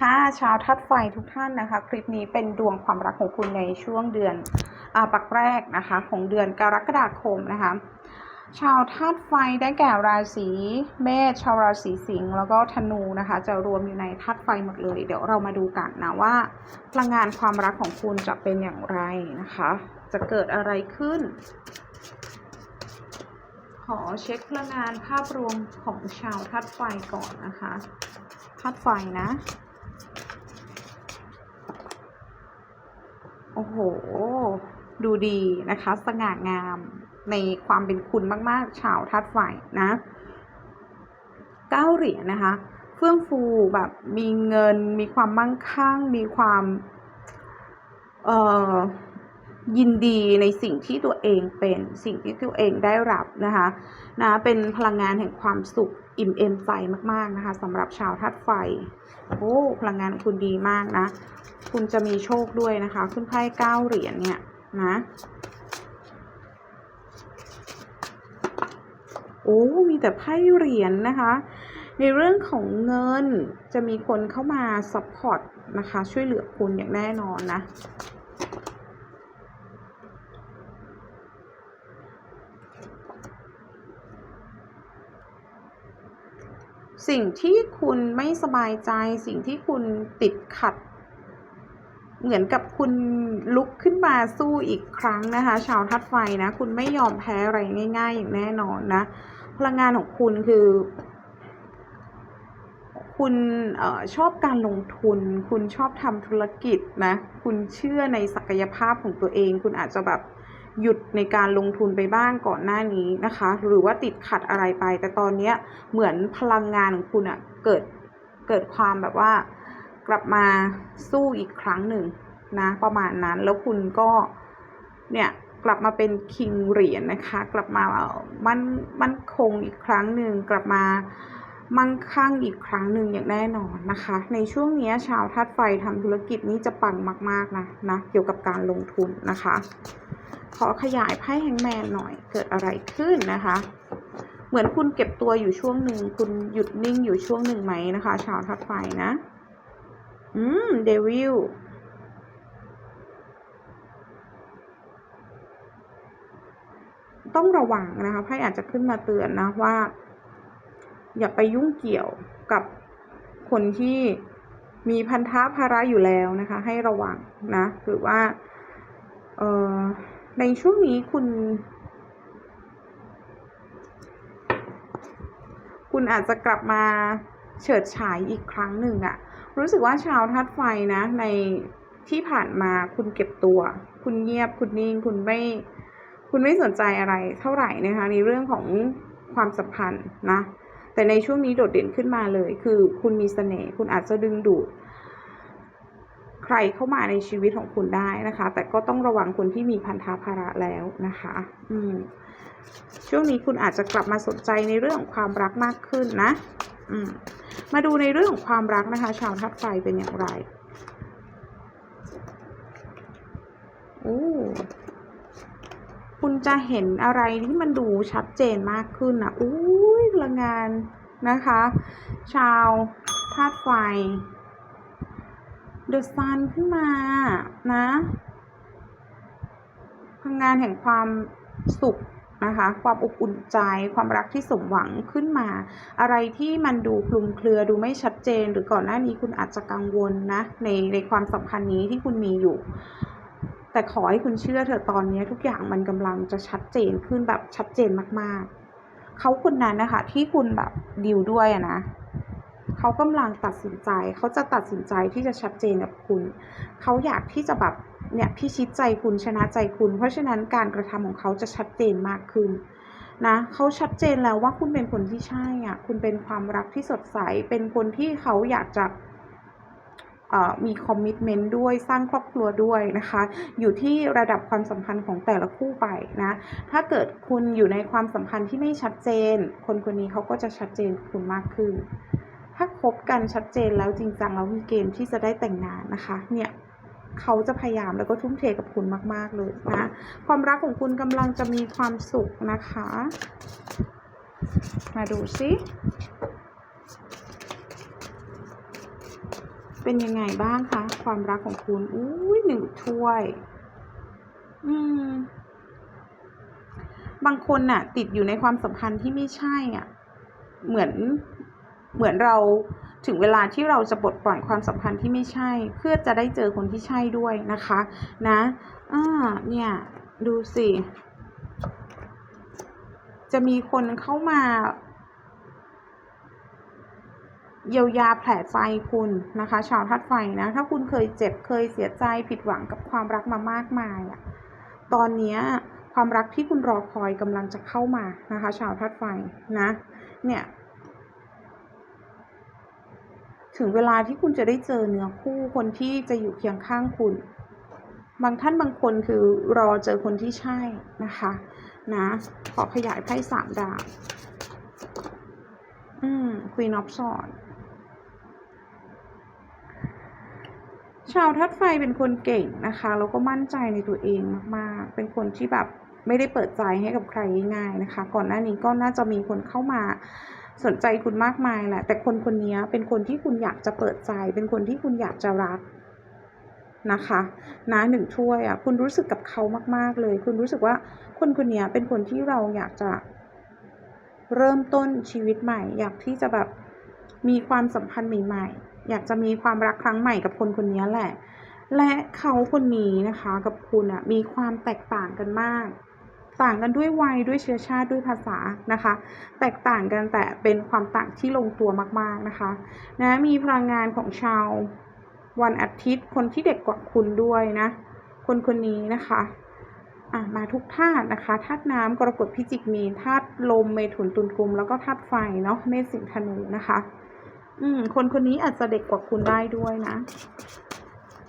ค่ะชาวทัดไฟทุกท่านนะคะ คลิปนี้เป็นดวงความรักของคุณในช่วงเดือนอปักแรกนะคะ ของเดือนกรกฎาคมนะคะ ชาวธาตุไฟได้แก่ราศีเมษชาวราศีสิงห์แล้วก็ธนูนะคะ จะรวมอยู่ในธาตุไฟหมดเลย เดี๋ยวเรามาดูกันนะว่าพลังงานความรักของคุณจะเป็นอย่างไรนะคะ จะเกิดอะไรขึ้น ขอเช็คพลังงานภาพรวมของชาวธาตุไฟก่อนนะคะธาตุไฟนะ โอ้โห ดูดีนะคะ สง่างามในความเป็นคุณมากๆ ชาวทัดไฟนะเก้าเหรียญนะคะ เฟื่องฟูแบบมีเงิน มีความมั่งคั่ง มีความ เอ่อ ยินดีในสิ่งที่ตัวเองเป็นสิ่งที่ตัวเองได้รับนะคะนะเป็นพลังงานแห่งความสุขอิ่มเอมใจมากๆนะคะสำหรับชาวทัดไฟโอ้พลังงานคุณดีมากนะ คุณจะมีโชคด้วยนะคะ ขึ้นไพ่เก้าเหรียญเนี่ยนะโอ้มีแต่ไพ่เหรียญนะคะ ในเรื่องของเงินจะมีคนเข้ามาซัพพอร์ตนะคะ ช่วยเหลือคุณอย่างแน่นอนนะ สิ่งที่คุณไม่สบายใจ สิ่งที่คุณติดขัด เหมือนกับคุณลุกขึ้นมาสู้อีกครั้งนะคะ ชาวทัดไฟนะ คุณไม่ยอมแพ้อะไรง่าย ๆ อย่างแน่นอนนะ พลังงานของคุณคือ คุณออชอบการลงทุน คุณชอบทำธุรกิจนะ คุณเชื่อในศักยภาพของตัวเอง คุณอาจจะแบบ หยุดในการลงทุนไปบ้างก่อนหน้านี้นะคะ หรือว่าติดขัดอะไรไป แต่ตอนเนี้ยเหมือนพลังงานของคุณอะเกิดเกิดความแบบว่ากลับมาสู้อีกครั้งหนึ่งนะประมาณนั้นแล้วคุณก็เนี่ยกลับมาเป็นคิงเหรียญนะคะ กลับมามั่นมั่นคงอีกครั้งหนึ่งกลับมา มั่งคั่งอีกครั้งหนึ่งอย่างแน่นอนนะคะ ในช่วงนี้ชาวธาตุไฟทำธุรกิจนี้จะปังมากๆนะนะเกี่ยวกับการลงทุนนะคะ ขอขยายไพ่แฮงแมนหน่อยเกิดอะไรขึ้นนะคะ เหมือนคุณเก็บตัวอยู่ช่วงหนึ่งคุณหยุดนิ่งอยู่ช่วงหนึ่งไหมนะคะ ชาวธาตุไฟนะอืมเดวิลต้องระวังนะคะไพ่อาจจะขึ้นมาเตือนนะว่า อย่าไปยุ่งเกี่ยวกับคนที่มีพันธะภาระอยู่แล้วนะคะ ให้ระวังนะหรือว่าเออในช่วงนี้คุณ คุณอาจจะกลับมาเฉิดฉายอีกครั้งหนึ่งอะรู้สึกว่าชาวทัดไฟนะ ในที่ผ่านมาคุณเก็บตัว คุณเงียบคุณนิ่งคุณไม่ คุณไม่สนใจอะไรเท่าไหร่นะคะในเรื่องของความสัมพันธ์นะ แต่ในช่วงนี้โดดเด่นขึ้นมาเลย คือคุณมีเสน่ห์คุณอาจจะดึงดูด ใครเข้ามาในชีวิตของคุณได้นะคะ แต่ก็ต้องระวังคนที่มีพันธะภาระแล้วนะคะ อืม ช่วงนี้คุณอาจจะกลับมาสนใจในเรื่องของความรักมากขึ้นนะ อืม มาดูในเรื่องของความรักนะคะ ชาวทัดไฟเป็นอย่างไร โอ้ คุณจะเห็นอะไรที่มันดูชัดเจนมากขึ้นนะอุ้ยพลังงานนะคะ ชาวธาตุไฟเดอะซันขึ้นมานะพลังงานแห่งความสุขนะคะ ความอบอุ่นใจ ความรักที่สมหวังขึ้นมา อะไรที่มันดูคลุมเครือดูไม่ชัดเจน หรือก่อนหน้านี้คุณอาจจะกังวลนะในในความสัมพันธ์นี้ที่คุณมีอยู่ แต่ขอให้คุณเชื่อเถอะตอนนี้ทุกอย่างมันกำลังจะชัดเจนขึ้นแบบชัดเจนมากๆ เขาคนนั้นนะคะ ที่คุณแบบดีลด้วยอะนะเขากำลังตัดสินใจ เขาจะตัดสินใจที่จะชัดเจนกับคุณ เขาอยากที่จะแบบเนี่ยพิชิตใจคุณชนะใจคุณ เพราะฉะนั้นการกระทำของเขาจะชัดเจนมากขึ้นนะเขาชัดเจนแล้วว่าคุณเป็นคนที่ใช่อะคุณเป็นความรักที่สดใส เป็นคนที่เขาอยากจะ มีคอมมิชเมนต์ด้วยสร้างครอบครัวด้วยนะคะ อยู่ที่ระดับความสัมพันธ์ของแต่ละคู่ไปนะถ้าเกิดคุณอยู่ในความสัมพันธ์ที่ไม่ชัดเจน คนคนนี้เขาก็จะชัดเจนคุณมากขึ้น ถ้าคบกันชัดเจนแล้วจริงจังแล้วมีเกณฑ์ที่จะได้แต่งงานนะคะเนี่ยเขาจะพยายามแล้วก็ทุ่มเทกับคุณมาก ๆ เลยนะ ความรักของคุณกำลังจะมีความสุขนะคะ มาดูสิ เป็นยังไงบ้างคะความรักของคุณอุ้ยหนึ่งถ้วย อืม บางคนน่ะ ติดอยู่ในความสัมพันธ์ที่ไม่ใช่อะ เหมือนเหมือนเราถึงเวลาที่เราจะปลดปล่อยความสัมพันธ์ที่ไม่ใช่ เพื่อจะได้เจอคนที่ใช่ด้วยนะคะ นะอ่าเนี่ย ดูสิ จะมีคนเข้ามา เยียวยาแผลใจคุณนะคะ ชาวธาตุไฟนะ ถ้าคุณเคยเจ็บเคยเสียใจผิดหวังกับความรักมามากมายอะตอนนี้ความรักที่คุณรอคอยกำลังจะเข้ามานะคะ ชาวธาตุไฟนะ เนี่ย ถึงเวลาที่คุณจะได้เจอเนื้อคู่คนที่จะอยู่เคียงข้างคุณ บางท่านบางคนคือรอเจอคนที่ใช่นะคะ นะ ขอขยายไพ่สามดาบอืม Queen of Swords ชาวทัดไฟเป็นคนเก่งนะคะแล้วก็มั่นใจในตัวเองมากๆ เป็นคนที่แบบไม่ได้เปิดใจให้กับใครง่ายๆนะคะ ก่อนหน้านี้ก็น่าจะมีคนเข้ามาสนใจคุณมากมายแหละ แต่คนคนนี้เป็นคนที่คุณอยากจะเปิดใจ เป็นคนที่คุณอยากจะรักนะคะนะหนึ่งถ้วยอะคุณรู้สึกกับเขามาก ๆเลย คุณรู้สึกว่าคนคนนี้เป็นคนที่เราอยากจะ เริ่มต้นชีวิตใหม่ อยากที่จะแบบมีความสัมพันธ์ใหม่ ๆ อยากจะมีความรักครั้งใหม่กับคนคนนี้แหละ และเขาคนนี้นะคะกับคุณอะมีความแตกต่างกันมาก ต่างกันด้วยวัยด้วยเชื้อชาติด้วยภาษานะคะ แตกต่างกันแต่เป็นความต่างที่ลงตัวมากๆนะคะนะมีพลังงานของชาววันอาทิตย์คนที่เด็กกว่าคุณด้วยนะ คนคนนี้นะคะอะมาทุกธาตุนะคะธาตุน้ำกรกฎพิจิกมีธาตุลมเมถุนตุลกุม แล้วก็ธาตุไฟเนาะเมษสิงธนูนะคะ อืม คนคนนี้อาจจะเด็กกว่าคุณได้ด้วยนะ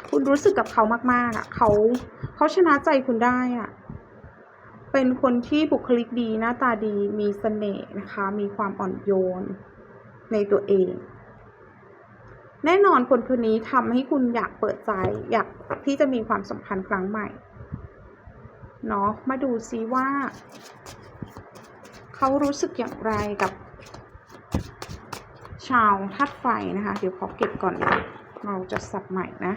คุณรู้สึกกับเขามาก ๆ อะ เขาเขาชนะใจคุณได้อะ เป็นคนที่บุคลิกดีหน้าตาดีมีเสน่ห์นะคะ มีความอ่อนโยนในตัวเอง แน่นอนคนคนนี้ทำให้คุณอยากเปิดใจ อยากที่จะมีความสัมพันธ์ครั้งใหม่เนาะมาดูซิว่า เขารู้สึกอย่างไรกับ ชาวธาตุไฟนะคะ เดี๋ยวขอเก็บก่อน เราจะสับใหม่นะ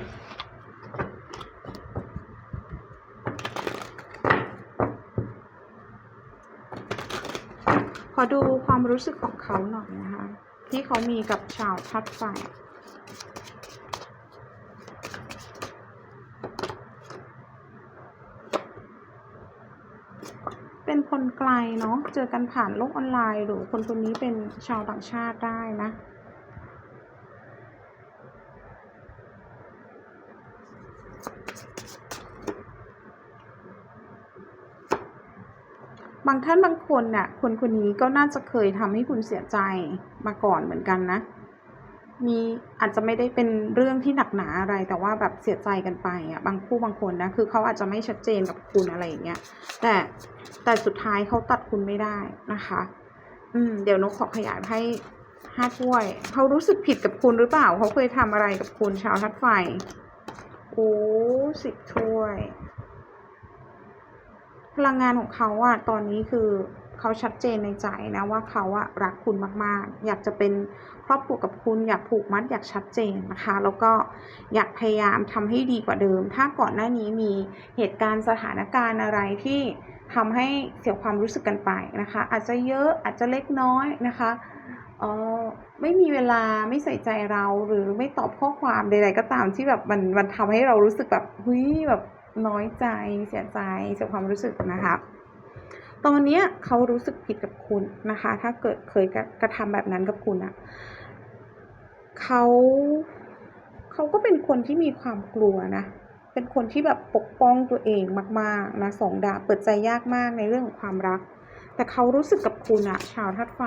ขอดูความรู้สึกของเขาหน่อยนะคะ ที่เขามีกับชาวธาตุไฟ เป็น คนไกลเนาะเจอกันผ่านโลกออนไลน์ หรือคนคนนี้เป็นชาวต่างชาติได้นะบางท่านบางคนน่ะคนคนนี้ก็น่าจะเคยทำให้คุณเสียใจมาก่อนเหมือนกันนะ มีอาจจะไม่ได้เป็นเรื่องที่หนักหนาอะไร แต่ว่าแบบเสียใจกันไปอะบางคู่บางคนนะคือเขาอาจจะไม่ชัดเจนกับคุณอะไรอย่างเงี้ยแต่แต่สุดท้ายเขาตัดคุณไม่ได้นะคะ อืม เดี๋ยวนกขอขยายให้ห้าถ้วยเขารู้สึกผิดกับคุณหรือเปล่าเขาเคยทำอะไรกับคุณชาวทัดไฟโอ้สิบถ้วย พลังงานของเขาอะตอนนี้คือเขาชัดเจนในใจนะว่าเขาอะรักคุณมาก ๆ อยากจะเป็น รอบครัวกับคุณอยากผูกมัดอยากชัดเจนนะคะ แล้วก็อยากพยายามทำให้ดีกว่าเดิม ถ้าก่อนหน้านี้มีเหตุการณ์สถานการณ์อะไรที่ทำให้เสียความรู้สึกกันไปนะคะ อาจจะเยอะอาจจะเล็กน้อยนะคะเออไม่มีเวลาไม่ใส่ใจเราหรือไม่ตอบข้อความใดๆก็ตามที่แบบมันมันทำให้เรารู้สึกแบบเฮ้ยแบบน้อยใจเสียใจเสียความรู้สึกนะคะ ตอนเนี้ยเขารู้สึกผิดกับคุณนะคะ ถ้าเกิดเคยกระกระทำแบบนั้นกับคุณอะเขาเขาก็เป็นคนที่มีความกลัวนะ เป็นคนที่แบบปกป้องตัวเองมาก ๆ นะสองดาบเปิดใจยากมากในเรื่องของความรัก แต่เขารู้สึกกับคุณอะชาวธาตุไฟ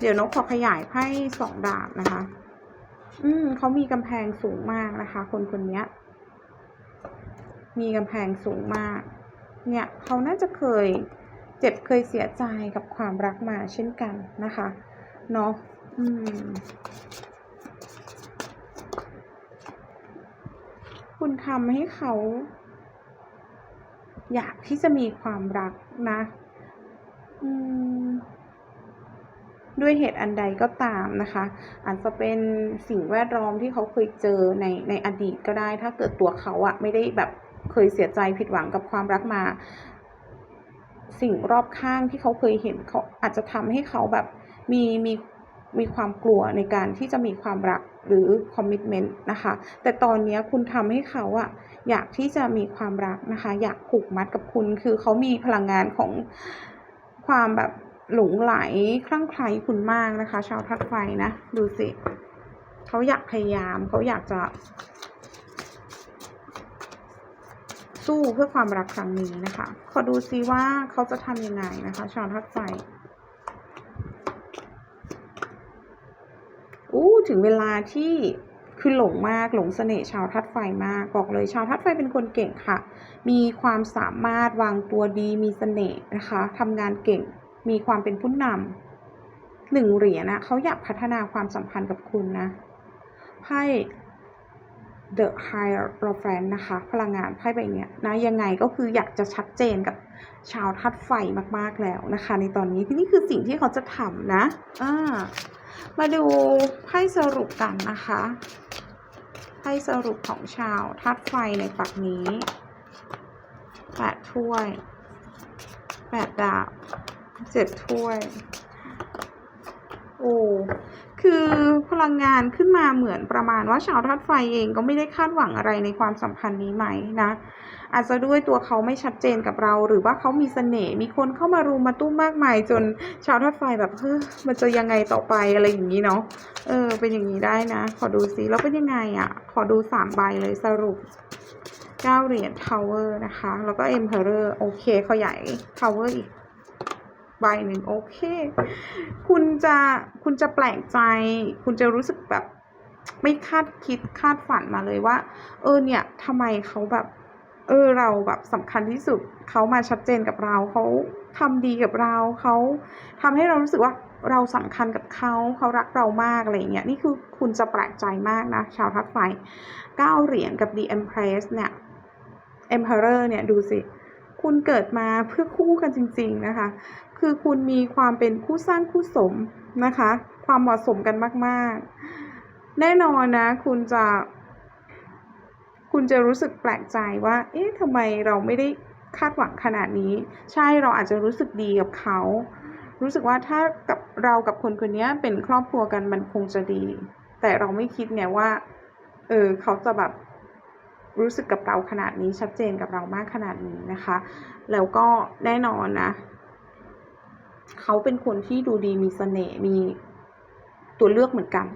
เดี๋ยวนกขอขยายไพ่สองดาบนะคะ อืมเขามีกำแพงสูงมากนะคะ คนคนนี้มีกำแพงสูงมาก เนี่ยเขาน่าจะเคยเจ็บเคยเสียใจกับความรักมาเช่นกันนะคะเนาะอืมคุณทำให้เขา อยากที่จะมีความรักนะอืมด้วยเหตุอันใดก็ตามนะคะ อาจจะเป็นสิ่งแวดล้อมที่เขาเคยเจอในในอดีตก็ได้ ถ้าเกิดตัวเขาอะไม่ได้แบบ เคยเสียใจผิดหวังกับความรักมา สิ่งรอบข้างที่เขาเคยเห็นเขาอาจจะทำให้เขาแบบมีมีมีความกลัวในการที่จะมีความรักหรือคอมมิชเมนต์นะคะ แต่ตอนเนี้คุณทำให้เขาอะอยากที่จะมีความรักนะคะ อยากผูกมัดกับคุณ คือเขามีพลังงานของความแบบหลงไหลคลั่งไคล้คุณมากนะคะ ชาวทัดไฟนะ ดูสิ เขาอยากพยายาม เขาอยากจะ สู้เพื่อความรักครั้งนี้นะคะ ขอดูซิว่าเขาจะทำยังไงนะคะ ชาวทัดไฟอู้ถึงเวลาที่คือหลงมากหลงเสน่ห์ชาวทัดไฟมากบอกเลยชาวทัดไฟเป็นคนเก่งค่ะ มีความสามารถวางตัวดีมีเสน่ห์นะคะทำงานเก่งมีความเป็นผู้นำหนึ่งเหรียญนะเขาอยากพัฒนาความสัมพันธ์กับคุณนะไพ่ The Hierophant นะคะ พลังงานไพ่ใบเนี้ยนะยังไงก็คืออยากจะชัดเจนกับชาวทัดไฟมากๆแล้วนะคะ ในตอนนี้ที่นี่คือสิ่งที่เขาจะทำนะอ่ามาดูไพ่สรุปกันนะคะไพ่สรุปของชาวทัดไฟในปักนี้แปดถ้วยแปดดาบเจ็ดถ้วย โอ้ คือพ ลังงานขึ้นมาเหมือนประมาณว่าชาวธาตุไฟเองก็ไม่ได้คาดหวังอะไรในความสัมพันธ์นี้ไหมนะ อาจจะด้วยตัวเขาไม่ชัดเจนกับเรา หรือว่าเขามีเสน่ห์มีคนเข้ามารุมมาตุ้มมากมาย จนชาวธาตุไฟแบบเฮ้ยมันจะยังไงต่อไปอะไรอย่างนี้เนาะเออ เป็นอย่างนี้ได้นะ ขอดูซิแล้วเป็นยังไงอะ่ะ ขอดูสามใบเลยสรุปเก้าเหรียญทาวเวอร์นะคะ แล้วก็เอ็มเพอเรอร์โอเคขยายทาวเวอร์อีก ใบหนึ่งโอเค คุณจะคุณจะแปลกใจ คุณจะรู้สึกแบบไม่คาดคิดคาดฝันมาเลยว่า เออเนี่ยทำไมเขาแบบเออเราแบบสำคัญที่สุดเขามาชัดเจนกับเราเขาทำดีกับเราเขาทำให้เรารู้สึกว่าเราสำคัญกับเขาเขารักเรามากอะไรเงี้ยนี่คือคุณจะแปลกใจมากนะ ชาวทัพไฟเก้าเหรียญกับ The Empress เนี่ย Emperor เนี่ยดูสิ คุณเกิดมาเพื่อคู่กันจริง ๆนะคะ คือคุณมีความเป็นคู่สร้างคู่สมนะคะ ความเหมาะสมกันมากๆ แน่นอนนะ คุณจะ คุณจะรู้สึกแปลกใจว่า เอ๊ะทำไมเราไม่ได้คาดหวังขนาดนี้ ใช่เราอาจจะรู้สึกดีกับเขา รู้สึกว่าถ้ากับเรากับคนคนนี้เป็นครอบครัวกันมันคงจะดี แต่เราไม่คิดไงว่า เออเขาจะแบบ รู้สึกกับเราขนาดนี้ชัดเจนกับเรามากขนาดนี้นะคะ แล้วก็แน่นอนนะ เขาเป็นคนที่ดูดีมีเสน่ห์มีตัวเลือกเหมือนกัน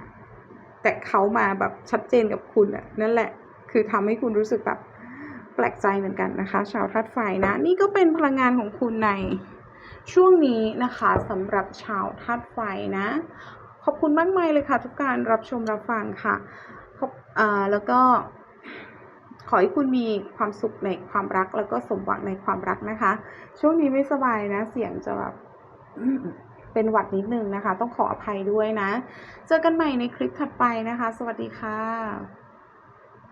แต่เขามาแบบชัดเจนกับคุณอะนั่นแหละ คือทำให้คุณรู้สึกแบบแปลกใจเหมือนกันนะคะ ชาวธาตุไฟนะ นี่ก็เป็นพลังงานของคุณในช่วงนี้นะคะสำหรับชาวธาตุไฟนะ ขอบคุณมากมายเลยค่ะ ทุกการรับชมรับฟังค่ะแล้วก็ ขอให้คุณมีความสุขในความรักแล้วก็สมหวังในความรักนะคะ ช่วงนี้ไม่สบายนะ เสียงจะแบบเป็นหวัดนิดนึงนะคะ ต้องขออภัยด้วยนะ เจอกันใหม่ในคลิปถัดไปนะคะ สวัสดีค่ะ